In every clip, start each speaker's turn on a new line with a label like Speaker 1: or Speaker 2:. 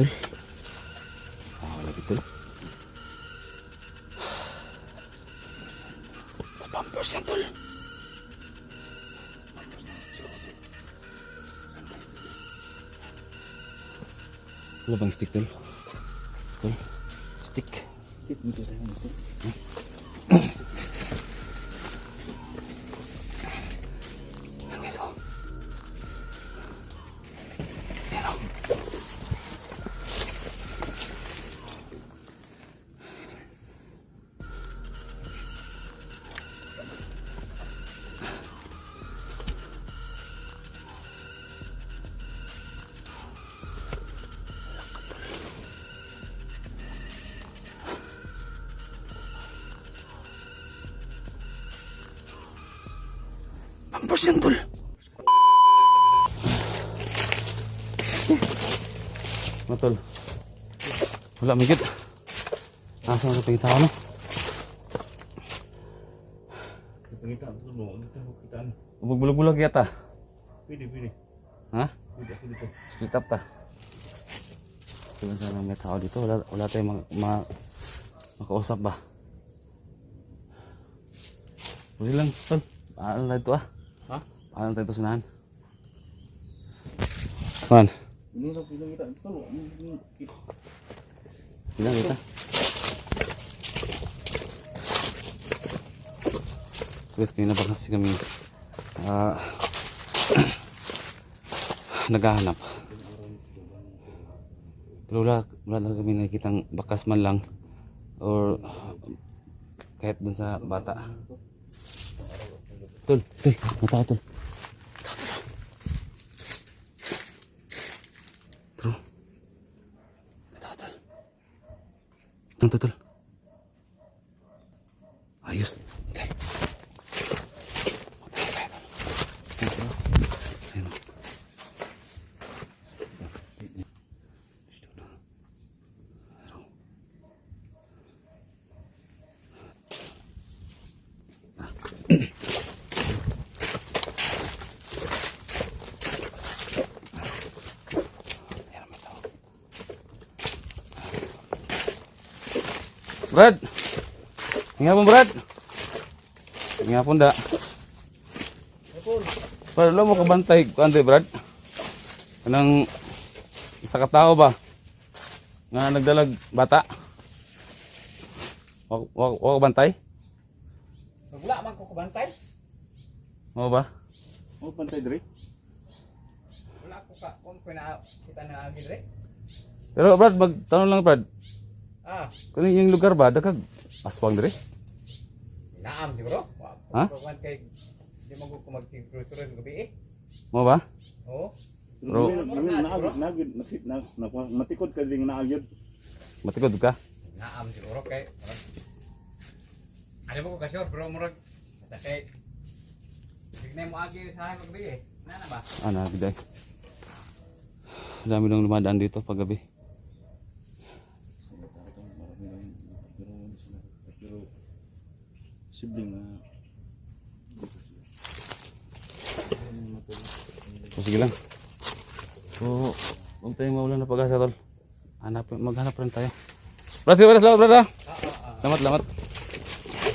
Speaker 1: Tol. Ah, wala tol. Pampers yan tol. Wala bang stick tol? Tol, stick.
Speaker 2: Sit dito tayo
Speaker 1: yan tol. Matol. Wala migit. Asa na pang tao no?
Speaker 2: Pangita ang tulong. Dito mo kitaan.
Speaker 1: Bulag-bulag yata.
Speaker 2: Pwede, pwede.
Speaker 1: Ha?
Speaker 2: Pwede dito.
Speaker 1: Split up ta. Kailan sana may tao dito. Wala, wala tayong ma, ma, makausap ba? Pwede lang, tol. Paano na ito ah? Paano tayo ito sunahan? Man, bilang kita. Guys, kanina pa kasi kami ah naghahanap. Pero wala, wala na kami nakikitang bakas man lang or kahit dun sa bata. Tol, tol, mata tol. Tol, tol. Brad. Hinga po, Brad. Hinga po, da. Brad, lo mo kabantay ko ante, Brad. Kanang isa ka tao ba? Nga nagdalag bata. Wa wa wa ka bantay?
Speaker 3: Wala man ko kabantay.
Speaker 1: Mo ba?
Speaker 2: Oh, pantay dire.
Speaker 3: Wala ko ka pina kita na agi dire.
Speaker 1: Pero Brad, magtanong lang, Brad.
Speaker 3: Ah,
Speaker 1: Kung yung lugar ba, dagag aswang dire?
Speaker 3: naam siguro.
Speaker 1: Ha?
Speaker 3: Ha? Kuan kay di mo ko magtigro-turo ng gabi eh.
Speaker 1: Mo ba?
Speaker 3: Oo.
Speaker 1: Bro.
Speaker 2: Namin naagid, naagid, nakit, na, na, matikod ka ding naagid.
Speaker 1: Matikod ka?
Speaker 3: Naam siguro kay Ano mo ko kasyor bro murag Ata kay Tignan mo agi sa akin gabi eh. Nana ba?
Speaker 1: Ah, nabiday. Dami nang lumadaan dito paggabi.
Speaker 2: Pero, sibling na.
Speaker 1: O sige lang. So, huwag tayong mawalan ng pag-asa, tol. Hanap, maghanap rin tayo. Brad, sige, brad, salamat, brad, ha? Salamat, salamat.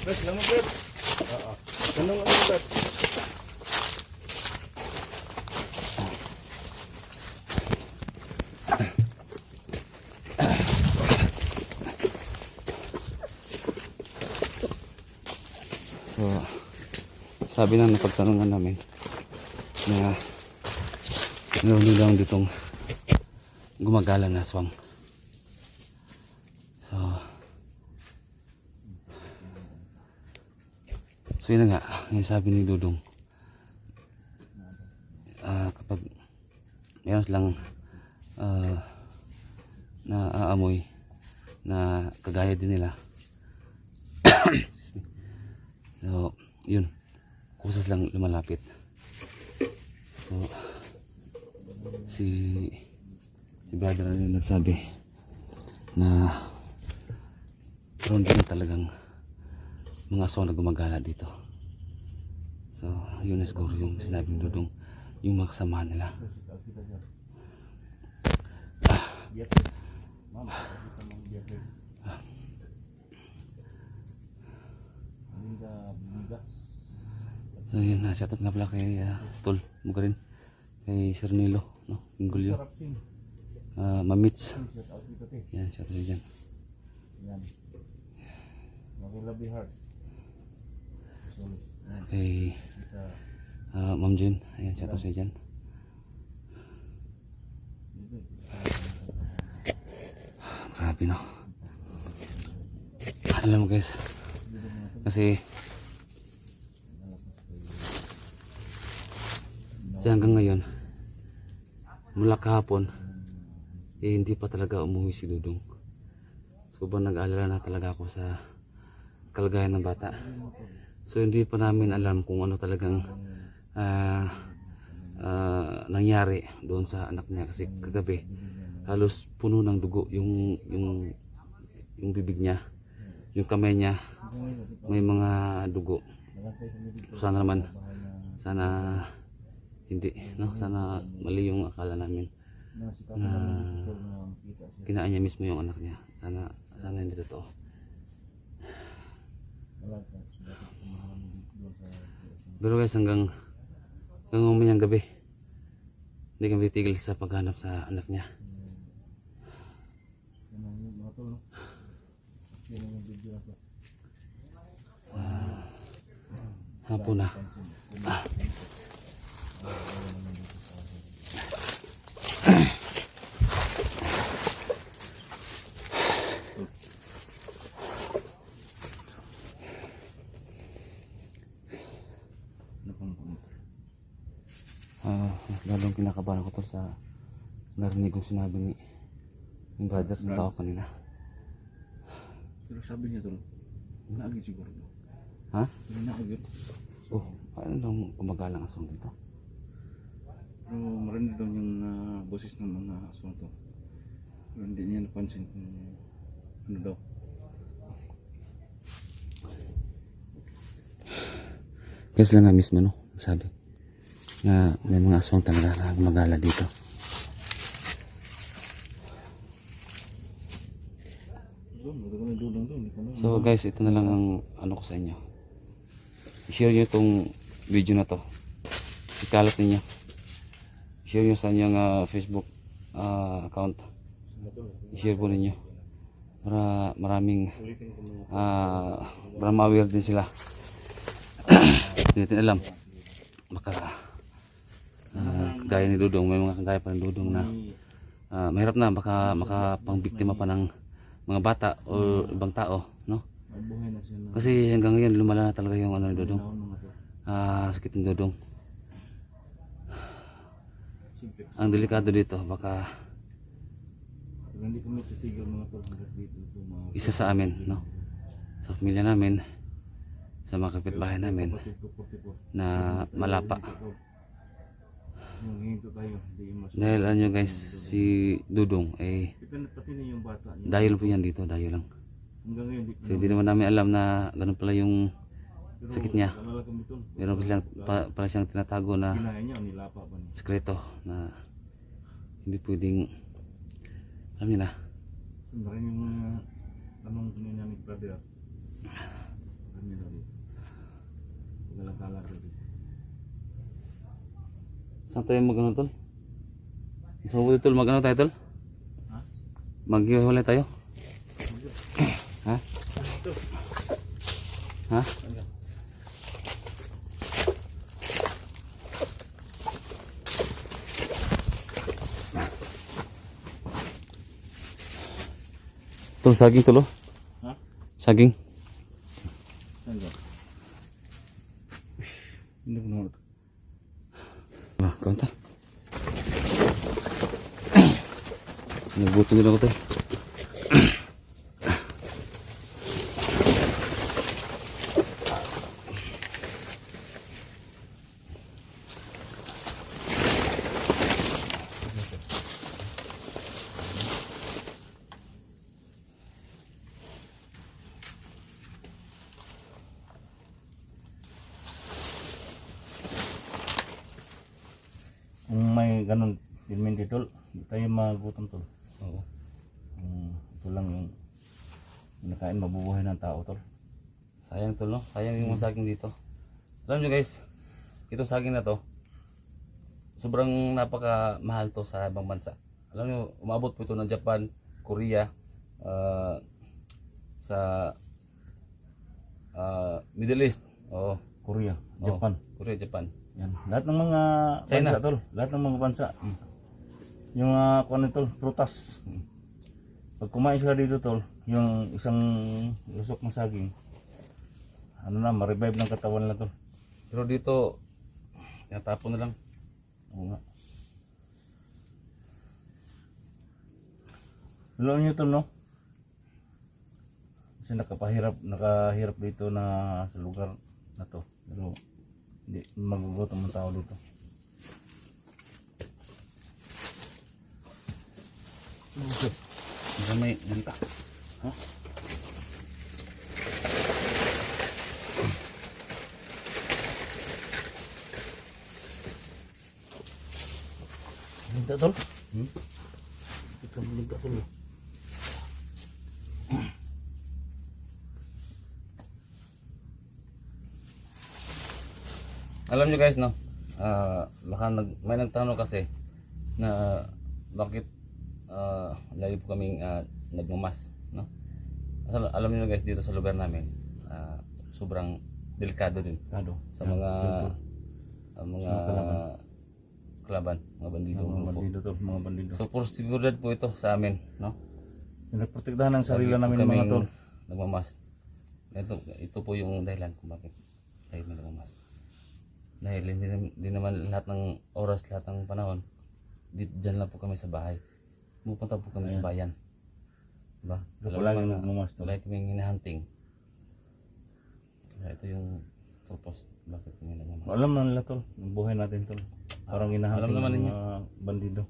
Speaker 2: Bes, lama bes. Oo. Tanong ano bes?
Speaker 1: So, sabi na napagtanungan namin na meron din lang ditong gumagala na aswang. So, so yun nga, yung sabi ni Dudong, ah, kapag meron silang ah, na aamoy na kagaya din nila So, yun. Kusas lang lumalapit. So, si si brother yung nagsabi na meron din talagang mga aswang na gumagala dito. So, yun na siguro yung sinabi ng Dudong yung mga kasama nila. Ah,
Speaker 2: Biyak. Ma'am, kita mong biyak. Hindi ka bigas.
Speaker 1: So yun, uh, shoutout nga pala kay uh, Tol Mugarin. Kay Sir Nilo, no? Ingulyo. Uh, Mamits.
Speaker 2: Dito, te.
Speaker 1: Yan, shoutout dyan.
Speaker 2: Yan. You heart.
Speaker 1: Kay uh, Ma'am June. Ayan, shoutout sa dyan. Grabe no. Alam mo guys. Kasi kasi hanggang ngayon mula kahapon eh hindi pa talaga umuwi si Dudong. Sobrang nag-aalala na talaga ako sa kalagayan ng bata. So hindi pa namin alam kung ano talagang ah, ah, nangyari doon sa anak niya kasi kagabi halos puno ng dugo yung yung yung bibig niya yung kamay niya may mga dugo sana naman sana hindi no? Sana mali yung akala namin na kinain niya mismo yung anak niya. Sana sana hindi totoo. Pero guys hanggang hanggang umayang gabi hindi kami tigil sa paghanap sa anak niya. Hapon na. Ah, mas lalong kinakabahan ako tol sa narinig kong sinabi ni yung brother na tao kanina.
Speaker 2: Pero sabi niya tol, naagit siguro.
Speaker 1: Ha?
Speaker 2: Pero naagit.
Speaker 1: Oh, ano lang kumagalang asong dito?
Speaker 2: Pero marinig daw yung ah, boses ng mga aswang to. Pero hindi niya napansin kung ano daw.
Speaker 1: Kasi lang nga mismo no, sabi. Na may mga aswang talaga na gumagala dito. So guys, ito na lang ang ano ko sa inyo. I-share nyo itong video na to. Ikalat ninyo. I-share nyo sa inyong ah, Facebook ah, account. I-share po ninyo. Para maraming ah para ma-aware din sila. Hindi natin alam. Baka ah, gaya ni Dudong, may mga kagaya pa ni Dudong na ah, mahirap na baka makapangbiktima pa ng mga bata o ibang tao, no? Kasi hanggang ngayon lumala na talaga yung ano ni Dudong. Ah, sakit ni Dudong. Ang delikado dito, baka isa sa amin, no? Sa pamilya namin, sa mga kapitbahay namin,
Speaker 2: kapatid ko 44.
Speaker 1: na malapa. Dahil ano guys, si Dudong, eh, lang po yan dito, dayo lang. So hindi naman namin alam na ganun pala yung sakit niya. Meron silang, pa, pala siyang tinatago na sekreto na hindi pwedeng alam niyo na
Speaker 2: Yun rin yung uh, tanong ko niya ni brother. Kami daw dito. Paglalakala ko dito.
Speaker 1: saan tayo mag ano tol? sa so, tol mag ano tayo tol?
Speaker 2: Ha?
Speaker 1: maghiwalay tayo? ha? ha? Tol, saging tulo?
Speaker 2: Ha?
Speaker 1: Saging?
Speaker 2: Hindi ko naman.
Speaker 1: Ah, kanta. Nagutom din ako tayo.
Speaker 2: Kung may ganun, din min dito, hindi tayo magutom to.
Speaker 1: Oo.
Speaker 2: Um, ito lang yung nakain mabubuhay ng tao tol.
Speaker 1: Sayang tol no? Sayang yung mga saging dito. Alam nyo guys, itong saging na to, sobrang napaka mahal to sa ibang bansa. Alam nyo, umabot po ito ng Japan, Korea, ah, sa ah, Middle East. Oo.
Speaker 2: Korea. Japan.
Speaker 1: Korea, Japan.
Speaker 2: Yan. Lahat ng mga
Speaker 1: China.
Speaker 2: bansa tol, lahat ng mga bansa.
Speaker 1: Mm.
Speaker 2: Yung mga kuan tol, prutas.
Speaker 1: Mm.
Speaker 2: Pag kumain sila dito tol, yung isang lusok ng saging, ano na, ma-revive ng katawan na tol.
Speaker 1: Pero dito, tinatapon na lang.
Speaker 2: Oo nga. Alam niyo tol no? Kasi nakapahirap, nakahirap dito na sa lugar na to. Pero hindi magugutom ang tao dito.
Speaker 1: Hindi may nanta. Ha?
Speaker 2: Linda tol?
Speaker 1: Hmm?
Speaker 2: Ito linda tol.
Speaker 1: Alam nyo guys, no? Ah, baka nag, may nagtanong kasi na bakit ah, lagi po kaming ah, nagmamas, no? Asal, alam niyo guys, dito sa lugar namin, ah, sobrang delikado din
Speaker 2: Kado.
Speaker 1: sa mga ah, mga
Speaker 2: kalaban.
Speaker 1: mga bandido.
Speaker 2: Mga bandido tol, mga bandido.
Speaker 1: So, for seguridad po ito sa amin, no?
Speaker 2: Pinagprotektahan ng sarili namin ng mga tol.
Speaker 1: Nagmamas. Ito, ito po yung dahilan kung bakit tayo nagmamas. Dahil hindi, hindi naman lahat ng oras, lahat ng panahon, di, dyan lang po kami sa bahay. Pupunta po kami sa bayan. Diba?
Speaker 2: Pero
Speaker 1: Alam
Speaker 2: palagi
Speaker 1: naman na
Speaker 2: nagmamas tol.
Speaker 1: Wala kaming hinahunting. Kaya ito yung purpose bakit kami nagmamas.
Speaker 2: Alam na nila tol, ang buhay natin tol. Parang inahantin
Speaker 1: Alam naman
Speaker 2: ng
Speaker 1: ninyo.
Speaker 2: mga bandido.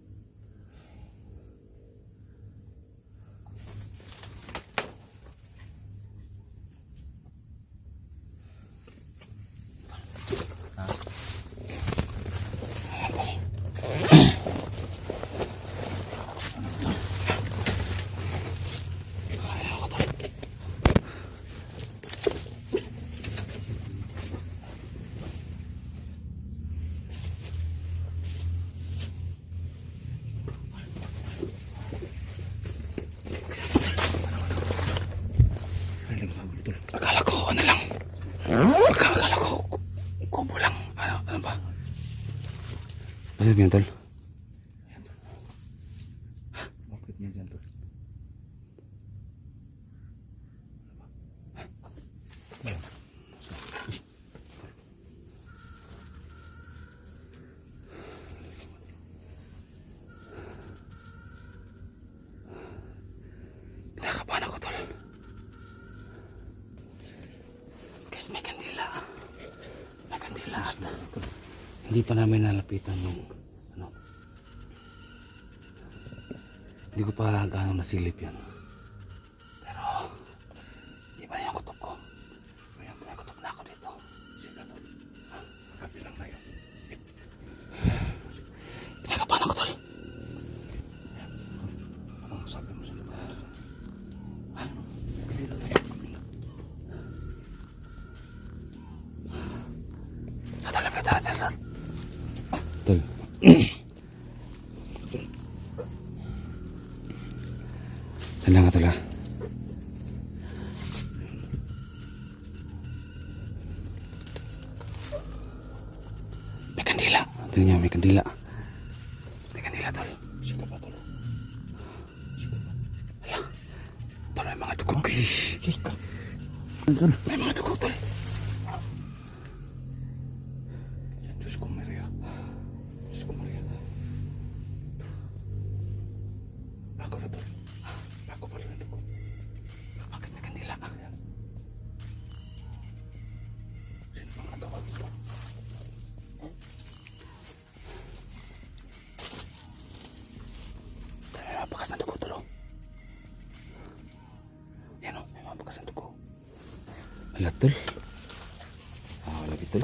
Speaker 1: Akala ko ano lang. Akala ko kubo lang. Ano, ano ba? Ano sabihin tol?
Speaker 2: Bakit niya dyan tol?
Speaker 1: Nakakabahan ako tol. Guys, may kandila. May kandila at hindi pa namin nalapitan yung ano. Hindi ko pa gaano nasilip yan. Tol. Ya tol.
Speaker 2: Nakakalapit
Speaker 1: tol.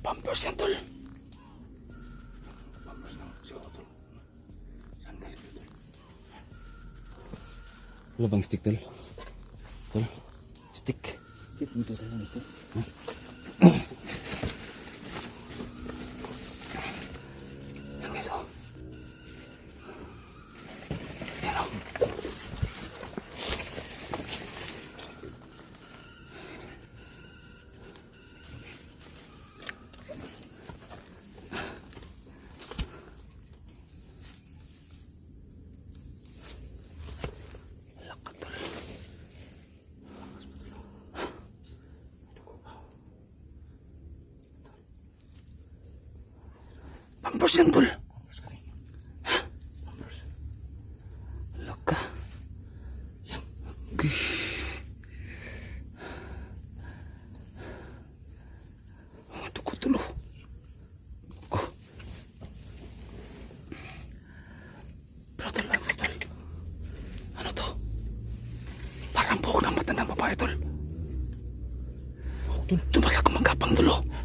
Speaker 1: Pampers na yan tol. Wala bang stick tol? Tol? Stick. Stick. Huh? Pampers yan tol. Laka. Yan. Oh, ito ko tulo. Oh. Tol, ano tol? Ano to? Parang buhok ng matandang babae tol. Tumas lang magapang tulo. Lang.